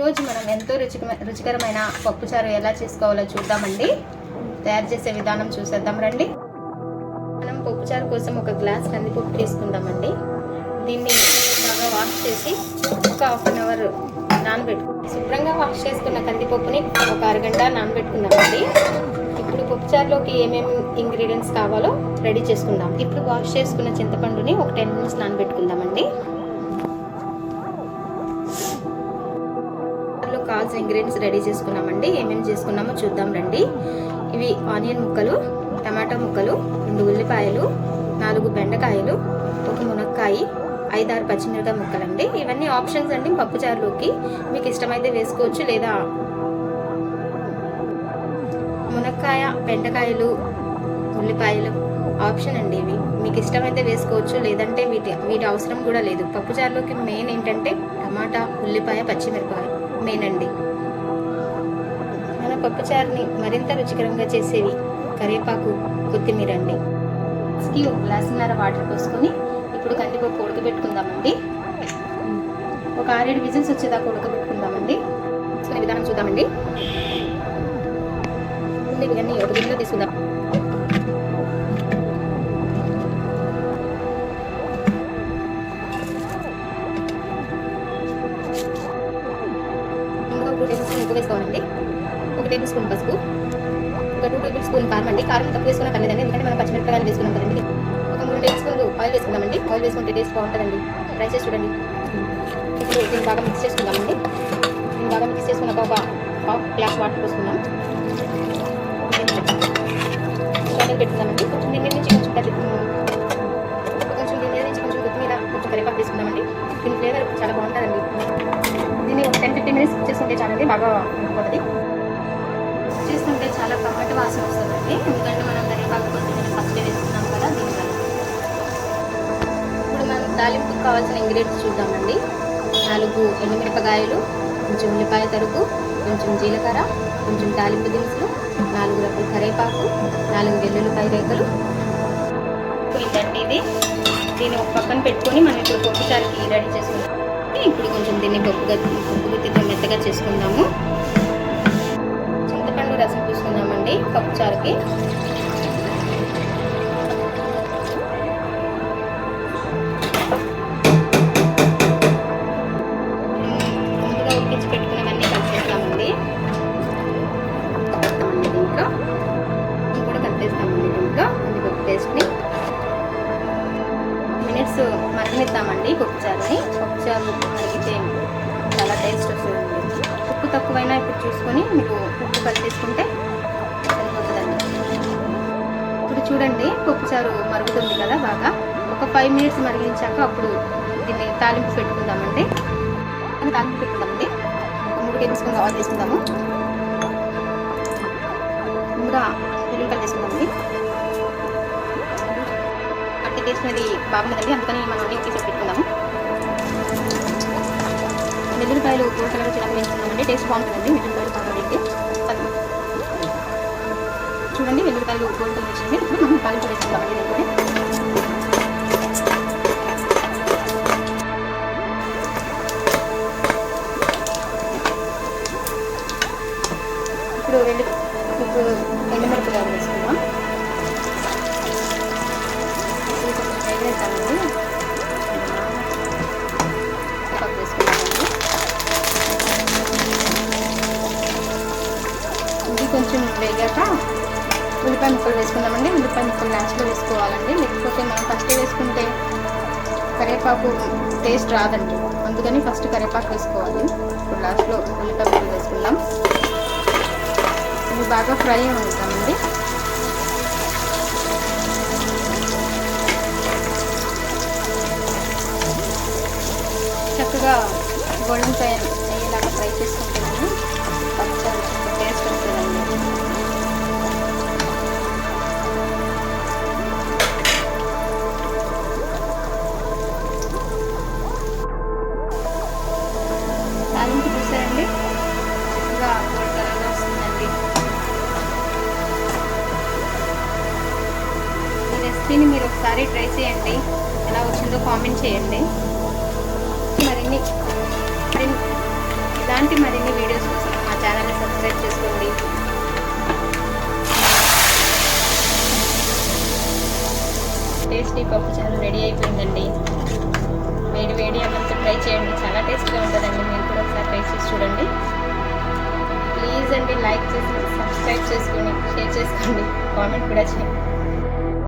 రోజు మనం ఎంతో రుచి రుచికరమైన పప్పుచారు ఎలా చేసుకోవాలో చూద్దామండి. తయారు చేసే విధానం చూసేద్దాం రండి. మనం పప్పుచారు కోసం ఒక గ్లాస్ కందిపప్పు తీసుకుందామండి. దీన్ని బాగా వాష్ చేసి ఒక హాఫ్ అన్ అవర్ నానబెట్టు శుభ్రంగా వాష్ చేసుకున్న కందిపప్పుని ఒక అరగంట నానబెట్టుకుందామండి. ఇప్పుడు పప్పుచారులోకి ఏమేమి ఇంగ్రీడియంట్స్ కావాలో రెడీ చేసుకుందాం. ఇప్పుడు వాష్ చేసుకున్న చింతపండుని ఒక టెన్ మినిట్స్ నానబెట్టుకుందామండి. కావాల్సిన ఇంగ్రీడియంట్స్ రెడీ చేసుకున్నామండి. ఏమేమి చేసుకున్నామో చూద్దాం రండి. ఇవి ఆనియన్ ముక్కలు టమాటా ముక్కలు రెండు ఉల్లిపాయలు నాలుగు బెండకాయలు ఒక మునక్కాయ ఐదారు పచ్చిమిరకాయ ముక్కలండి. ఇవన్నీ ఆప్షన్స్ అండి పప్పుచారులోకి. మీకు ఇష్టమైతే వేసుకోవచ్చు లేదా మునక్కాయ బెండకాయలు ఉల్లిపాయలు ఆప్షన్ అండి ఇవి. మీకు ఇష్టమైతే వేసుకోవచ్చు లేదంటే వీటి వీటి అవసరం కూడా లేదు. పప్పుచారులోకి మెయిన్ ఏంటంటే టమాటా ఉల్లిపాయ పచ్చిమిరపకాయ. మెయిన్ అండి మన పప్పుచారుని మరింత రుచికరంగా చేసేవి కరివేపాకు కొత్తిమీర అండి కి ఒక గ్లాసున్నర వాటర్ పోసుకొని ఇప్పుడు కందిపప్పు ఉడకబెట్టుకుందామండి. ఒక ఆరేడు విజిల్స్ వచ్చేదాకా ఉడకబెట్టుకుందామండి. విధానం చూద్దామండి. ముందు ఇవన్నీ ఒక గిన్నెలో తీసుకుందాం. ఎక్కువ వేసుకోవాలండి. ఒక టేబుల్ స్పూన్ పసుపు. ఒక టూ టేబుల్ స్పూన్ కారం అండి. కారం తక్కువ వేసుకున్నా పర్లేదండి. ఎందుకంటే మనం పచ్చిమిరపకాయలు వేసుకున్నాం కదండి. ఒక మూడు టేబుల్ స్పూన్లు ఆయిల్ వేసుకుందామండి. ఆయిల్ వేసుకుంటే టేస్ట్ బాగుంటుందండి. ట్రై చేసి చూడండి. ఇప్పుడు దీన్ని బాగా మిక్స్ చేసుకుందామండి. దీన్ని బాగా మిక్స్ చేసుకున్నాక ఒక హాఫ్ గ్లాస్ వాటర్ పోసుకుందాం. స్టార్టింగ్ పెట్టుకుందామండి. కొంచెం దీని నుంచి కొంచెం కొంచెం దీని నుంచి కొంచెం కొత్తిమీర కొంచెం కరివేపాకు తీసుకుందామండి దీని ఫ్లేవర్ చాలా బాగుంటుందండి. ఒక టెన్ చేసుకుంటే చాలండి బాగా ఉడికిపోతుంది చేస్తుంటే చాలా కమ్మటి వాసన వస్తుందండి. ఎందుకంటే మనం కరివేపాకు కొత్తిమీర ఫస్ట్ వేసుకున్నాం కదా దీనివల్ల ఇప్పుడు మనం తాలింపుకి కావాల్సిన ఇంగ్రీడియంట్స్ చూద్దామండి. నాలుగు ఎండుమిరపకాయలు కొంచెం ఉల్లిపాయ తరుగు కొంచెం జీలకర్ర కొంచెం తాలింపు దినుసులు నాలుగు రకాల కరివేపాకు నాలుగు వెల్లుల్లిపాయ రేఖలు ఇదండి ఇది. దీన్ని ఒక పక్కన పెట్టుకొని మనం ఇప్పుడు పప్పు రెడీ చేసుకుందాం. ఇప్పుడు కొంచెం దీన్ని పప్పుగా పప్పు గుత్తితో మెత్తగా చేసుకుందాము. చింతపండు రసం తీసుకుందామండి పప్పు చారుకి. ముందుగా ఉడికించి కూడా కలిపేస్తామండి. దీంట్లో. కందిపప్పు పేస్ట్ని. మినిట్స్ మరగనిద్దామండి పప్పుచారుని. పప్పుచారు మరిగితే చాలా టేస్ట్ వస్తుందండి ఉప్పు తక్కువైనా ఇప్పుడు చూసుకొని మీకు ఉప్పు కలిపేసుకుంటే సరిపోతుందండి. ఇప్పుడు చూడండి పప్పుచారు మరుగుతుంది కదా బాగా. ఒక ఫైవ్ మినిట్స్ మరిగించాక అప్పుడు దీన్ని తాలింపు పెట్టుకుందామండి. తాలింపు పెట్టుకుందామండి. ఒక మూడు టేబుల్ స్పూన్ ఆయిల్ తీసుకుందాము ముందుగా వెల్లుల్లిపాయలు వేసుకుందామండి. పట్టి తీసుకున్నది బాగుంటుందండి అందుకని మనం అన్ని తీసి పెట్టుకుందాము. వెల్లుల్లిపాయలు గోల్డ్ కలర్ వచ్చేలాగా వేసుకుందామండి టేస్ట్ బాగుంటుందండి. వెల్లుల్లిపాయలు బాగా వేస్తే చూడండి వెల్లుల్లిపాయలు గోల్డ్ కలర్ వచ్చింది. ఇప్పుడు మనం తాలింపు వేసుకుందామండి కొంచెం వేగాక ఉల్లిపాయ ముక్కలు వేసుకుందామండి. ఉల్లిపాయ ముక్కలు లాస్ట్లో వేసుకోవాలండి. లేకపోతే మనం ఫస్ట్ వేసుకుంటే కరివేపాకు టేస్ట్ రాదండి. అందుకని ఫస్ట్ కరివేపాకు వేసుకోవాలి. ఇప్పుడు లాస్ట్లో ఉల్లిపాయ ముక్కలు వేసుకుందాం. ఇవి బాగా ఫ్రై అవుతామండి చక్కగా గోల్డెన్ ఫ్రై అయ్యేలాగా ఫ్రై చేసుకుంటున్నాను రెసిపీని మీరు ఒకసారి ట్రై చేయండి. ఎలా వచ్చిందో కామెంట్ చేయండి. మరిన్ని మరిన్ని ఇలాంటి మరిన్ని వీడియోస్ కోసం మా ఛానల్ని సబ్స్క్రైబ్ చేసుకోండి. టేస్టీ పప్పు చాలా రెడీ అయిపోయిందండి. వేడి వేడి అన్నంతో ట్రై చేయండి. చాలా టేస్ట్గా ఉంటుందండి. మీరు కూడా ఒకసారి ట్రై చేసి చూడండి. ప్లీజ్ అండి లైక్ చేసి సబ్స్క్రైబ్ చేసుకొని షేర్ చేసుకోండి. కామెంట్ కూడా చేయండి.